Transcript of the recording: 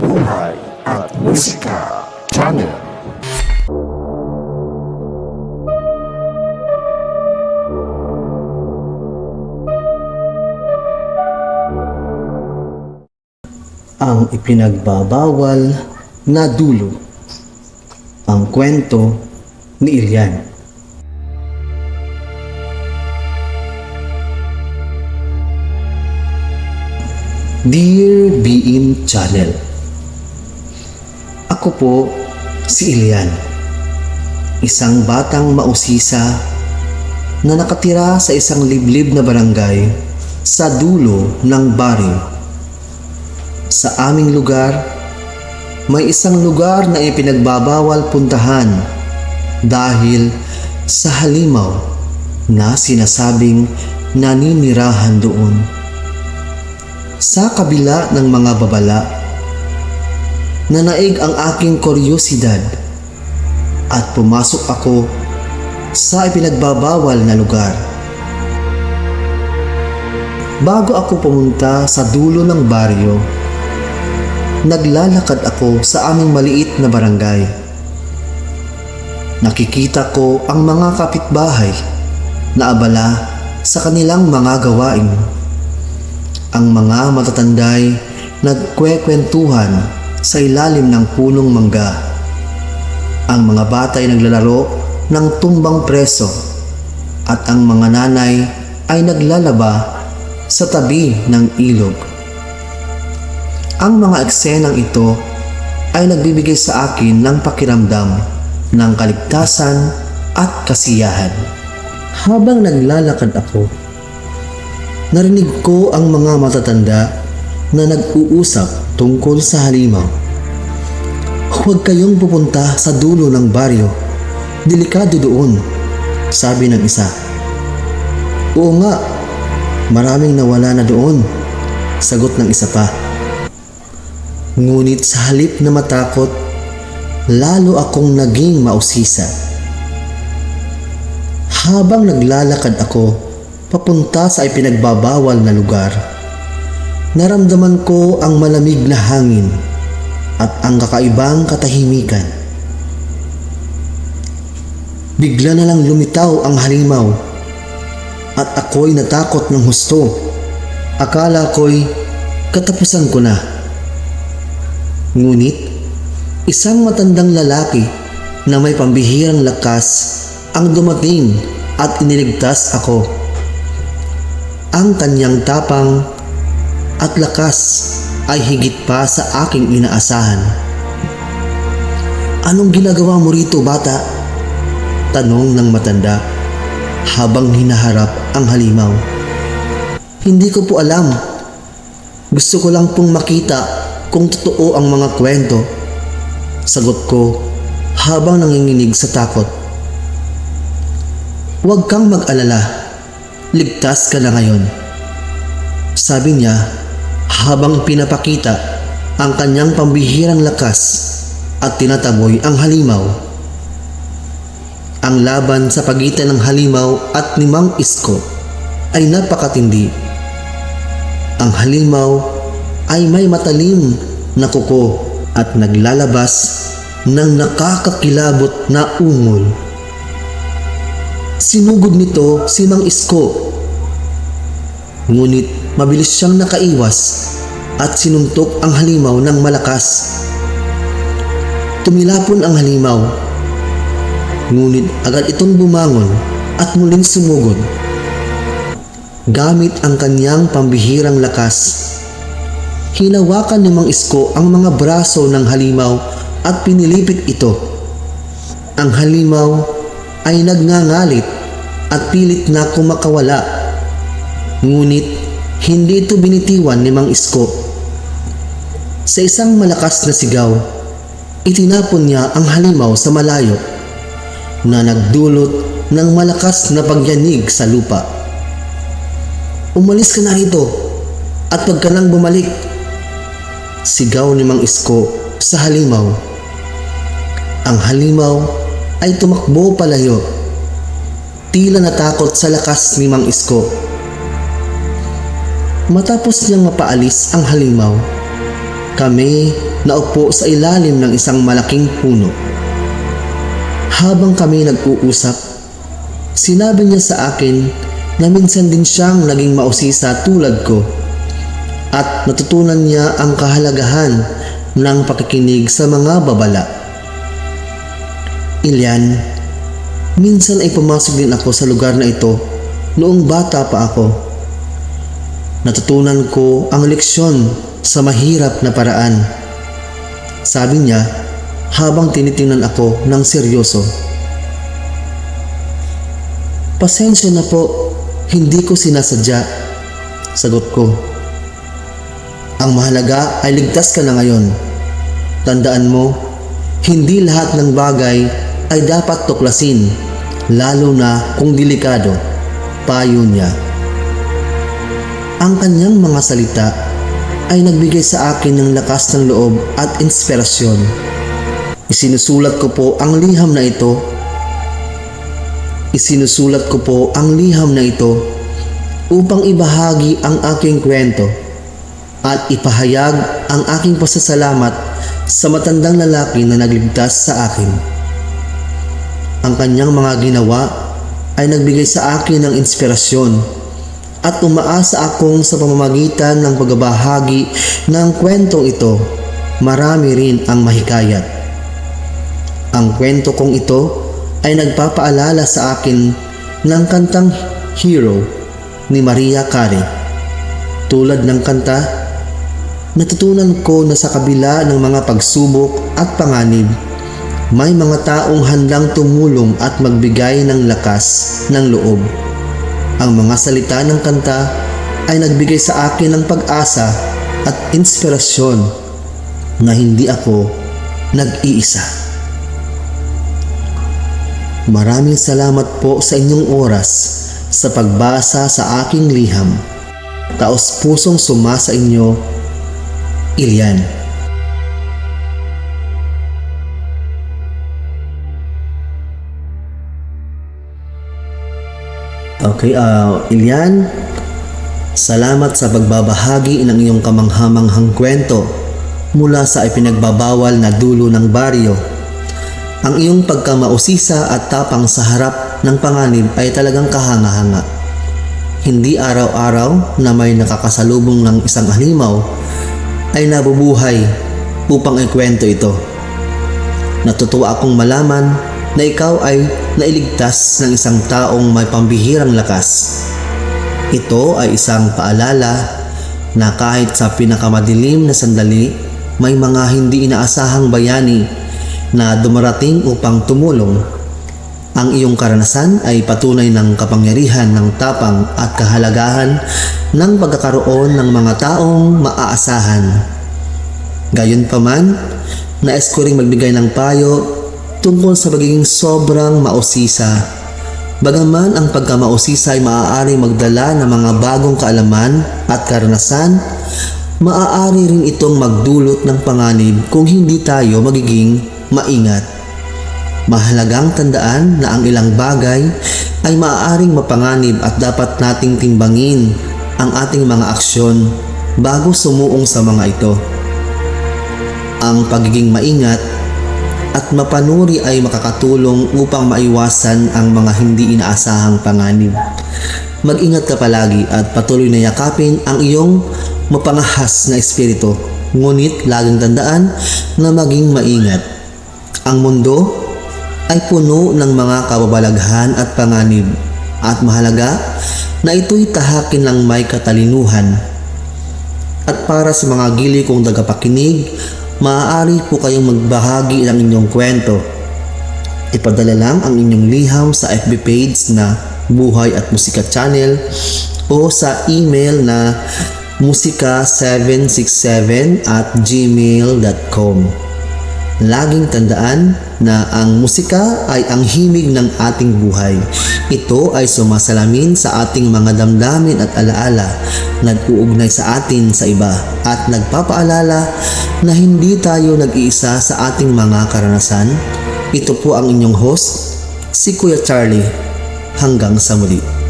Buhay at Musika Channel. ang ipinagbabawal na dulo. Ang kwento ni Ilian. Dear Beam Channel Ako po si Ilian. Isang batang mausisa na nakatira sa isang liblib na barangay sa dulo ng baryo sa aming lugar, may isang lugar na ipinagbabawal puntahan dahil sa halimaw na sinasabing naninirahan doon. Sa kabila ng mga babala, nanaig ang aking kuryosidad at pumasok ako sa ipinagbabawal na lugar. Bago ako pumunta sa dulo ng baryo, naglalakad ako sa aming maliit na barangay. Nakikita ko ang mga kapitbahay na abala sa kanilang mga gawain. Ang mga matatanday nagkwekwentuhan sa ilalim ng punong mangga. Ang mga bata ay naglalaro ng tumbang preso at ang mga nanay ay naglalaba sa tabi ng ilog. Ang mga eksenang ito ay nagbibigay sa akin ng pakiramdam ng kaligtasan at kasiyahan. Habang naglalakad ako, narinig ko ang mga matatanda na nag-uusap tungkol sa halimaw. Huwag kayong pupunta sa dulo ng baryo. Delikado doon, sabi ng isa. Oo nga, maraming nawala na doon, sagot ng isa pa. Ngunit sa halip na matakot, lalo akong naging mausisa. Habang naglalakad ako papunta sa ipinagbabawal na lugar, naramdaman ko ang malamig na hangin at ang kakaibang katahimikan. Bigla na lang lumitaw ang halimaw at ako'y natakot ng husto. Akala ko'y katapusan ko na. Ngunit, isang matandang lalaki na may pambihirang lakas ang dumating at iniligtas ako. Ang kanyang tapang at lakas ay higit pa sa aking inaasahan. Anong ginagawa mo rito, bata? Tanong ng matanda habang hinaharap ang halimaw. Hindi ko po alam. Gusto ko lang pong makita kung totoo ang mga kwento. Sagot ko habang nanginginig sa takot. Huwag kang mag-alala. Ligtas ka na ngayon. Sabi niya habang pinapakita ang kanyang pambihirang lakas at tinataboy ang halimaw. Ang laban sa pagitan ng halimaw at ni Mang Isko ay napakatindi. Ang halimaw ay may matalim na kuko at naglalabas ng nakakakilabot na ungol. Sinugod nito si Mang Isko. Ngunit mabilis siyang nakaiwas at sinuntok ang halimaw ng malakas. Tumilapon ang halimaw. Ngunit agad itong bumangon at muling sumugod. Gamit ang kanyang pambihirang lakas, hinawakan ni Mang Isko ang mga braso ng halimaw at pinilipit ito. Ang halimaw ay nagngangalit at pilit na kumakawala. Ngunit hindi ito binitiwan ni Mang Isko. Sa isang malakas na sigaw, itinapon niya ang halimaw sa malayo na nagdulot ng malakas na pagyanig sa lupa. Umalis ka na rito at pag ka nang bumalik. Sigaw ni Mang Isko sa halimaw. Ang halimaw ay tumakbo palayo. Tila natakot sa lakas ni Mang Isko. Matapos niyang mapaalis ang halimaw, kami naupo sa ilalim ng isang malaking puno. Habang kami nag-uusap, sinabi niya sa akin na minsan din siyang naging mausisa tulad ko at natutunan niya ang kahalagahan ng pakikinig sa mga babala. Ilyan, minsan ay pumasok din ako sa lugar na ito noong bata pa ako. Natutunan ko ang leksyon sa mahirap na paraan. Sabi niya habang tinitingnan ako ng seryoso. Pasensya na po, hindi ko sinasadya. Sagot ko. Ang mahalaga ay ligtas ka na ngayon. Tandaan mo, hindi lahat ng bagay ay dapat tuklasin, lalo na kung delikado. Payo niya. Ang kanyang mga salita ay nagbigay sa akin ng lakas ng loob at inspirasyon. Isinusulat ko po ang liham na ito. Isinusulat ko po ang liham na ito upang ibahagi ang aking kwento at ipahayag ang aking pasasalamat sa matandang lalaki na nagligtas sa akin. Ang kanyang mga ginawa ay nagbigay sa akin ng inspirasyon at umaasa akong sa pamamagitan ng pagbabahagi ng kwentong ito, marami rin ang mahikayat. Ang kwento kong ito ay nagpapaalala sa akin ng kantang Hero ni Maria Carey. Tulad ng kanta, natutunan ko na sa kabila ng mga pagsubok at panganib, may mga taong handang tumulong at magbigay ng lakas ng loob. Ang mga salita ng kanta ay nagbigay sa akin ng pag-asa at inspirasyon na hindi ako nag-iisa. Maraming salamat po sa inyong oras sa pagbasa sa aking liham. Taos pusong suma sa inyo, Ilian. Okay, uh, Ilian, salamat sa pagbabahagi ng iyong kamanghamanghang kwento mula sa ipinagbabawal na dulo ng baryo. Ang iyong pagkamausisa at tapang sa harap ng panganib ay talagang kahanga-hanga. Hindi araw-araw na may nakakasalubong ng isang halimaw ay nabubuhay upang ikwento ito. Natutuwa akong malaman na ikaw ay nailigtas ng isang taong may pambihirang lakas. Ito ay isang paalala na kahit sa pinakamadilim na sandali, may mga hindi inaasahang bayani na dumarating upang tumulong. Ang iyong karanasan ay patunay ng kapangyarihan ng tapang at kahalagahan ng pagkakaroon ng mga taong maaasahan. Gayunpaman, nais ko ring magbigay ng payo tungkol sa pagiging sobrang mausisa. Bagaman ang pagkamausisa ay maaari magdala ng mga bagong kaalaman at karanasan, maaari rin itong magdulot ng panganib kung hindi tayo magiging maingat. Mahalagang tandaan na ang ilang bagay ay maaaring mapanganib at dapat nating timbangin ang ating mga aksyon bago sumuong sa mga ito. Ang pagiging maingat at mapanuri ay makakatulong upang maiwasan ang mga hindi inaasahang panganib. Mag-ingat ka palagi at patuloy na yakapin ang iyong mapangahas na espiritu. Ngunit laging tandaan na maging maingat. Ang mundo ay puno ng mga kababalaghan at panganib at mahalaga na ito'y tahakin ng may katalinuhan. At para sa mga gili kong tagapakinig, maaari po kayong magbahagi ng inyong kwento. Ipadala lang ang inyong liham sa FB page na Buhay at Musika Channel o sa email na musika767 at gmail.com. Laging tandaan na ang musika ay ang himig ng ating buhay. Ito ay sumasalamin sa ating mga damdamin at alaala, nag-uugnay sa atin sa iba, at nagpapaalala na hindi tayo nag-iisa sa ating mga karanasan. Ito po ang inyong host, si Kuya Charlie. Hanggang sa muli.